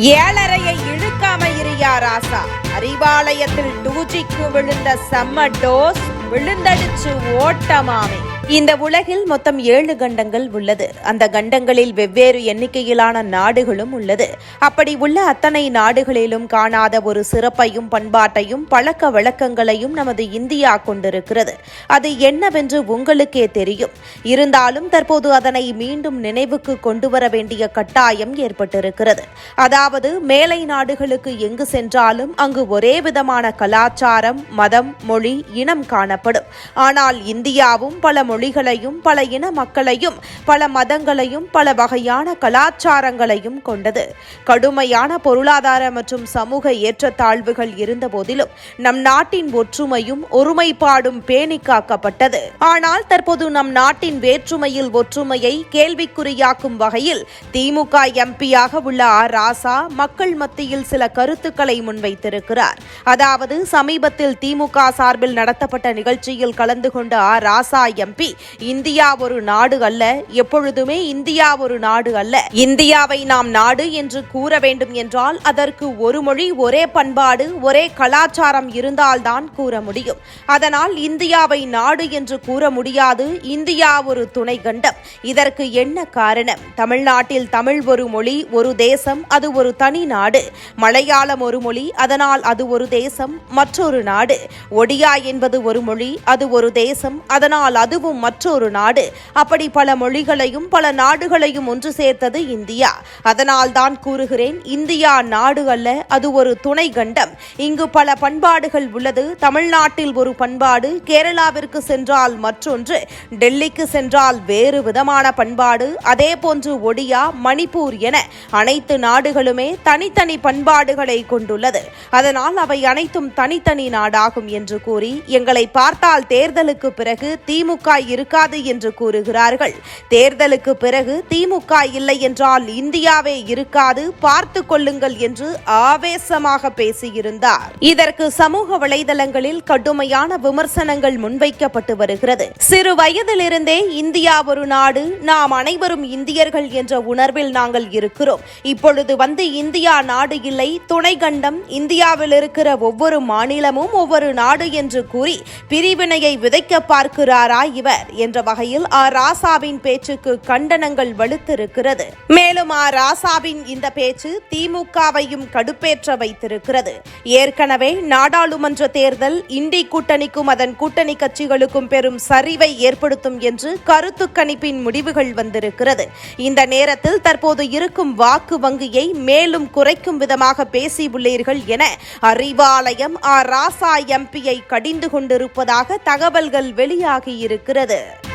ஏழரையை இழுக்காம இரியா ராசா. அறிவாலயத்தில் டூஜிக்கு விழுந்த செம்ம டோஸ் விழுந்தடிச்சு ஓட்டமாமே. இந்த உலகில் மொத்தம் ஏழு கண்டங்கள் உள்ளது. அந்த கண்டங்களில் வெவ்வேறு எண்ணிக்கையிலான நாடுகளும் உள்ளது. அப்படி உள்ள அத்தனை நாடுகளிலும் காணாத ஒரு சிறப்பையும் பண்பாட்டையும் பழக்க வழக்கங்களையும் நமது இந்தியா கொண்டிருக்கிறது. அது என்னவென்று உங்களுக்கே தெரியும். இருந்தாலும் தற்போது அதனை மீண்டும் நினைவுக்கு கொண்டு வர வேண்டிய கட்டாயம் ஏற்பட்டிருக்கிறது. அதாவது மேலை நாடுகளுக்கு எங்கு சென்றாலும் அங்கு ஒரே விதமான கலாச்சாரம் மதம் மொழி இனம் காணப்படும். ஆனால் இந்தியாவும் பல மொழிகளையும் பல இன மக்களையும் பல மதங்களையும் பல வகையான கலாச்சாரங்களையும் கொண்டது. கடுமையான பொருளாதார மற்றும் சமூக ஏற்றத்தாழ்வுகள் இருந்தபோதிலும் நம் நாட்டின் ஒற்றுமையும் ஒருமைப்பாடும் பேணி காக்கப்பட்டது ஆனால் தற்போது நம் நாட்டின் வேற்றுமையில் ஒற்றுமையை கேள்விக்குறியாக்கும் வகையில் திமுக எம்பியாக உள்ள ஆர் ராசா மக்கள் மத்தியில் சில கருத்துக்களை முன்வைத்திருக்கிறார். அதாவது சமீபத்தில் திமுக சார்பில் நடத்தப்பட்ட நிகழ்ச்சியில் கலந்து கொண்ட ஆர் ராசா எம்பி இந்தியா ஒரு நாடு அல்ல எப்பொழுதுமே இந்தியா ஒரு நாடு அல்ல. இந்தியாவை நாம் நாடு என்று கூற வேண்டும் என்றால் அதற்கு ஒரு மொழி ஒரே பண்பாடு ஒரே கலாச்சாரம் இருந்தால்தான் கூற முடியும். அதனால் இந்தியாவை நாடு என்று கூற முடியாது இந்தியா ஒரு துணை கண்டம் இதற்கு என்ன காரணம்? தமிழ்நாட்டில் தமிழ் ஒரு மொழி ஒரு தேசம் அது ஒரு தனி நாடு. மலையாளம் ஒரு மொழி அதனால் அது ஒரு தேசம் மற்றொரு நாடு. ஒடியா என்பது ஒரு மொழி அது ஒரு தேசம் அதனால் அதுவும் மற்றொரு நாடு. அப்படி பல மொழிகளையும் பல நாடுகளையும் ஒன்று சேர்த்தது இந்தியா. அதனால் தான் கூறுகிறேன் இந்தியா நாடு அல்ல அது ஒரு துணை கண்டம். இங்கு பல பண்பாடுகள் உள்ளது. தமிழ்நாட்டில் ஒரு பண்பாடு கேரளாவிற்கு சென்றால் மற்றொன்று டெல்லிக்கு சென்றால் வேறு விதமான பண்பாடு அதே போன்று ஒடியா மணிப்பூர் என அனைத்து நாடுகளுமே தனித்தனி பண்பாடுகளை கொண்டுள்ளது. அதனால் அவை அனைத்தும் தனித்தனி நாடாகும் என்று கூறி எங்களை பார்த்தால் தேர்தலுக்கு பிறகு திமுக இருக்காது என்று கூறுகிறார்கள். தேர்தலுக்கு பிறகு திமுக இல்லை என்றால் இந்தியாவே இருக்காது பார்த்து கொள்ளுங்கள் என்று ஆவேசமாக பேசியிருந்தார். இதற்கு சமூக வலைதளங்களில் கடுமையான விமர்சனங்கள் முன்வைக்கப்பட்டு வருகிறது. சிறு வயதிலிருந்தே இந்தியா ஒரு நாடு நாம் அனைவரும் இந்தியர்கள் என்ற உணர்வில் நாங்கள் இருக்கிறோம். இப்பொழுது வந்து இந்தியா நாடு இல்லை துணை கண்டம் இந்தியாவில் இருக்கிற ஒவ்வொரு மாநிலமும் ஒவ்வொரு நாடு என்று கூறி பிரிவினையை விதைக்க பார்க்கிறாரா இவர் என்ற வகையில் ஆ ராசாவின் பேச்சுக்கு கண்டனங்கள் வலுத்திருக்கிறது. மேலும் ஆ ராசாவின் இந்த பேச்சு திமுகவையும் கடுப்பேற்ற வைத்திருக்கிறது. ஏற்கனவே நாடாளுமன்ற தேர்தல் இண்டி கூட்டணிக்கும் அதன் கூட்டணி கட்சிகளுக்கும் பெரும் சரிவை ஏற்படுத்தும் என்று கருத்து கணிப்பின் முடிவுகள் வந்திருக்கிறது. இந்த நேரத்தில் தற்போது இருக்கும் வாக்கு வங்கியை மேலும் குறைக்கும் விதமாக பேசியுள்ளீர்கள் என அறிவாலயம் ஆ ராசா எம்பியை கடிந்து கொண்டிருப்பதாக தகவல்கள் வெளியாகியிருக்கிறது வருகிறது